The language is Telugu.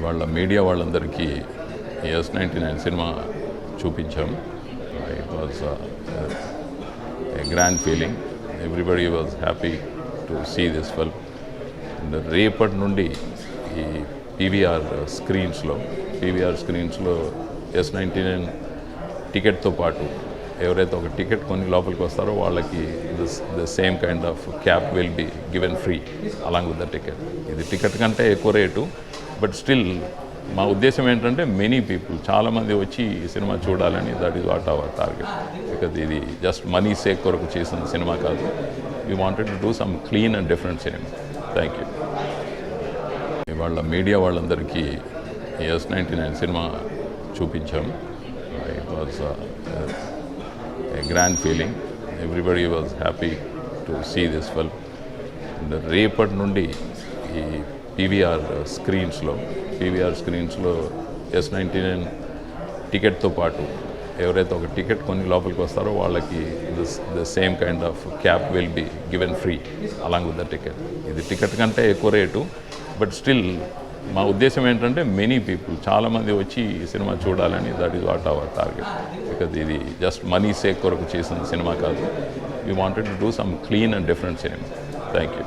ఇవాళ మీడియా వాళ్ళందరికీ ఎస్ నైంటీ నైన్ సినిమా చూపించాం. It was a grand feeling everybody was happy to see this film and రేపటి నుండి ఈ పీవీఆర్ స్క్రీన్స్లో పీవీఆర్ స్క్రీన్స్లో ఎస్ నైంటీ నైన్ టికెట్తో పాటు ఎవరైతే ఒక టికెట్ కొని లోపలికి వస్తారో వాళ్ళకి the same kind of cap will be given free along with the ticket. ఇది టికెట్ కంటే ఎక్కువ రేటు. బట్ స్టిల్ మా ఉద్దేశం ఏంటంటే మెనీ పీపుల్ చాలామంది వచ్చి ఈ సినిమా చూడాలని that is what our target because ఇది జస్ట్ మనీ సేక్ కొరకు చేసిన సినిమా కాదు. We wanted to do some clean and different cinema thank you ఇవాళ మీడియా వాళ్ళందరికీ ఎస్ నైంటీ నైన్ సినిమా చూపించాం. It was a grand feeling everybody was happy to see this film రేపటి నుండి ఈ పీవీఆర్ స్క్రీన్స్లో పీవీఆర్ స్క్రీన్స్లో ఎస్ నైంటీ నైన్ టికెట్తో పాటు ఎవరైతే ఒక టికెట్ కొని లోపలికి వస్తారో వాళ్ళకి the same kind of cap will be given free along with the ticket ఇది టికెట్ కంటే ఎక్కువ రేటు బట్ స్టిల్ మా ఉద్దేశం ఏంటంటే మెనీ పీపుల్ చాలామంది వచ్చి ఈ సినిమా చూడాలని that is what our target because ఇది జస్ట్ మనీ సేక్ కొరకు చేసిన సినిమా కాదు. We wanted to do some clean and different cinema thank you